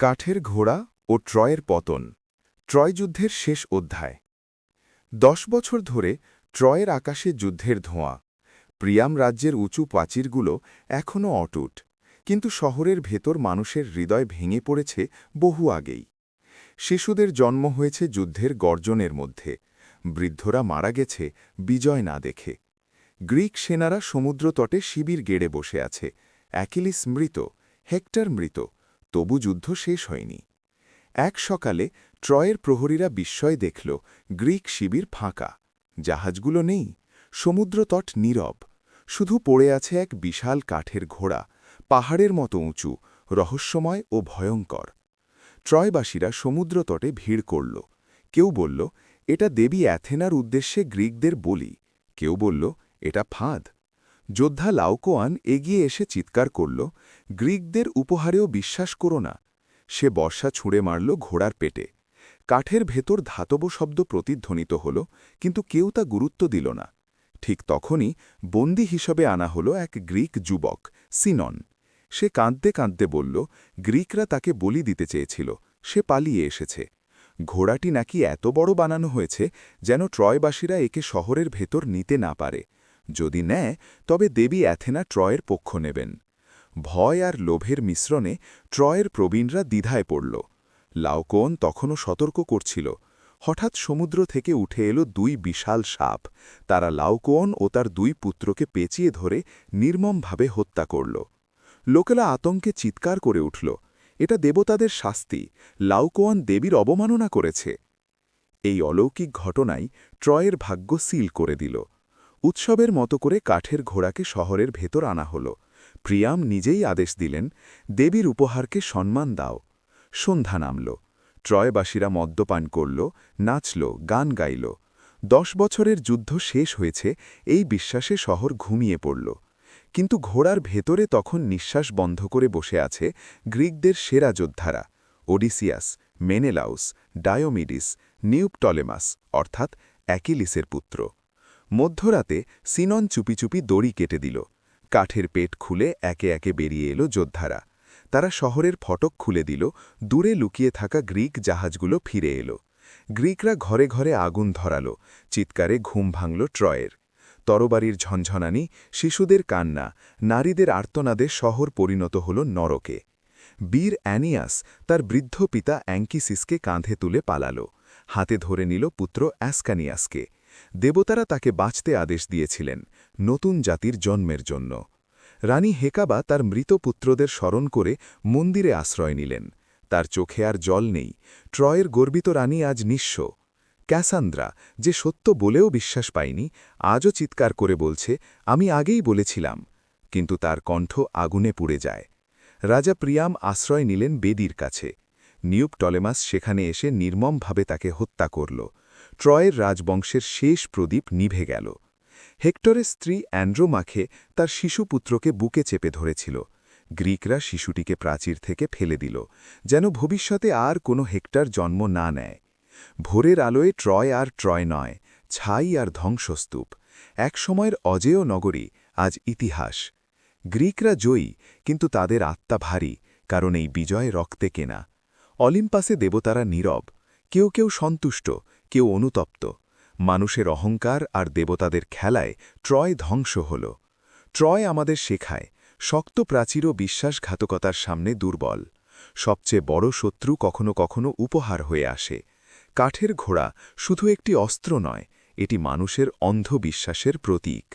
কাঠের ঘোড়া ও ট্রয়ের পতন ট্রয় যুদ্ধের শেষ অধ্যায়। দশ বছর ধরে ট্রয়ের আকাশে যুদ্ধের ধোঁয়া, প্রিয়াম রাজ্যের উঁচু প্রাচীরগুলো এখনও অটুট, কিন্তু শহরের ভেতর মানুষের হৃদয় ভেঙে পড়েছে বহু আগেই। শিশুদের জন্ম হয়েছে যুদ্ধের গর্জনের মধ্যে, বৃদ্ধরা মারা গেছে বিজয় না দেখে। গ্রিক সেনারা সমুদ্রতটে শিবির গেড়ে বসে আছে, অ্যাকিলিস মৃত, হেক্টর মৃত তবু যুদ্ধ শেষ হয়নি। এক সকালে ট্রয়ের প্রহরীরা বিস্ময় দেখল, গ্রিক শিবির ফাঁকা, জাহাজগুলো নেই, সমুদ্রতট নীরব, শুধু পড়ে আছে এক বিশাল কাঠের ঘোড়া, পাহাড়ের মতো উঁচু, রহস্যময় ও ভয়ঙ্কর। ট্রয়বাসীরা সমুদ্রতটে ভিড় করল। কেউ বলল, এটা দেবী অ্যাথেনার উদ্দেশ্যে গ্রিকদের বলি। কেউ বলল, এটা ফাঁদ। যোদ্ধা লাউকোয়ান এগিয়ে এসে চিৎকার করল, গ্রিকদের উপহারেও বিশ্বাস করো না। সে বর্ষা ছুঁড়ে মারল ঘোড়ার পেটে। কাঠের ভেতর ধাতব শব্দ প্রতিধ্বনিত হল, কিন্তু কেউ তা গুরুত্ব দিল না। ঠিক তখনই বন্দি হিসেবে আনা হল এক গ্রিক যুবক, সিনন। সে কাঁদতে কাঁদতে বলল, গ্রিকরা তাকে বলি দিতে চেয়েছিল, সে পালিয়ে এসেছে। ঘোড়াটি নাকি এত বড় বানানো হয়েছে যেন ট্রয়বাসীরা একে শহরের ভেতর নিতে না পারে। যদি নেয়, তবে দেবী অ্যাথেনা ট্রয়ের পক্ষ নেবেন। ভয় আর লোভের মিশ্রণে ট্রয়ের প্রবীণরা দ্বিধায় পড়ল। লাউকোন তখনও সতর্ক করছিল। হঠাৎ সমুদ্র থেকে উঠে এলো দুই বিশাল সাপ। তারা লাউকোন ও তার দুই পুত্রকে পেঁচিয়ে ধরে নির্মমভাবে হত্যা করল। লোকেরা আতঙ্কে চিৎকার করে উঠল। এটা দেবতাদের শাস্তি। লাউকোয়ান দেবীর অবমাননা করেছে। এই অলৌকিক ঘটনাই ট্রয়ের ভাগ্য সিল করে দিল। উৎসবের মতো করে কাঠের ঘোড়াকে শহরের ভেতর আনা হল। প্রিয়াম নিজেই আদেশ দিলেন, দেবীর উপহারকে সম্মান দাও। সন্ধ্যা নামল। ট্রয়বাসীরা মদ্যপান করল, নাচল, গান গাইল। দশ বছরের যুদ্ধ শেষ হয়েছে, এই বিশ্বাসে শহর ঘুমিয়ে পড়ল। কিন্তু ঘোড়ার ভেতরে তখন নিঃশ্বাস বন্ধ করে বসে আছে গ্রিকদের সেরা যোদ্ধারা। ওডিসিয়াস, মেনেলাউস, ডায়োমিডিস, নিউপটলেমাস, অর্থাৎ অ্যাকিলিসের পুত্র। মধ্যরাতে সিনন চুপি চুপি দড়ি কেটে দিল। কাঠের পেট খুলে একে একে বেরিয়ে এলো যোদ্ধারা। তারা শহরের ফটক খুলে দিল, দূরে লুকিয়ে থাকা গ্রিক জাহাজগুলো ফিরে এলো। গ্রিকরা ঘরে ঘরে আগুন ধরালো, চিৎকারে ঘুম ভাঙল ট্রয়ের। তরবারির ঝনঝনানি, শিশুদের কান্না, নারীদের আর্তনাদে শহর পরিণত হল নরকে। বীর অ্যানিয়াস তার বৃদ্ধ পিতা অ্যাঙ্কিসিসকে কাঁধে তুলে পালালো। হাতে ধরে নিল পুত্র অ্যাসকানিয়াসকে। দেবতারা তাকে বাঁচতে আদেশ দিয়েছিলেন নতুন জাতির জন্মের জন্য। রানী হেকাবা তার মৃত পুত্রদের স্মরণ করে মন্দিরে আশ্রয় নিলেন। তার চোখে আর জল নেই। ট্রয়ের গর্বিত রানী আজ নিঃস্ব। ক্যাসান্দ্রা, যে সত্য বলেও বিশ্বাস পায়নি, আজও চিৎকার করে বলছে, আমি আগেই বলেছিলাম। কিন্তু তার কণ্ঠ আগুনে পুড়ে যায়। রাজা প্রিয়াম আশ্রয় নিলেন বেদির কাছে। নিউপ টলেমাস সেখানে এসে নির্মমভাবে তাকে হত্যা করল। ট্রয়ের রাজবংশের শেষ প্রদীপ নিভে গেল। হেক্টরের স্ত্রী অ্যান্ড্রোমাখে তার শিশুপুত্রকে বুকে চেপে ধরেছিল। গ্রিকরা শিশুটিকে প্রাচীর থেকে ফেলে দিল, যেন ভবিষ্যতে আর কোনো হেক্টর জন্ম না নেয়। ভোরের আলোয় ট্রয় আর ট্রয় নয়, ছাই আর ধ্বংসস্তূপ। এক সময়ের অজেয় নগরী আজ ইতিহাস। গ্রিকরা জয়ী, কিন্তু তাদের আত্মা ভারী, কারণ এই বিজয় রক্তে কেনা। অলিম্পাসে দেবতারা নীরব কেউ কেউ সন্তুষ্ট, কেউ অনুতপ্ত। মানুষের অহংকার আর দেবতাদের খেলায় ট্রয় ধ্বংস হল। ট্রয় আমাদের শেখায়, শক্ত প্রাচীর ও বিশ্বাসঘাতকতার সামনে দুর্বল। সবচেয়ে বড় শত্রু কখনো কখনো উপহার হয়ে আসে। কাঠের ঘোড়া শুধু একটি অস্ত্র নয়, এটি মানুষের অন্ধবিশ্বাসের প্রতীক।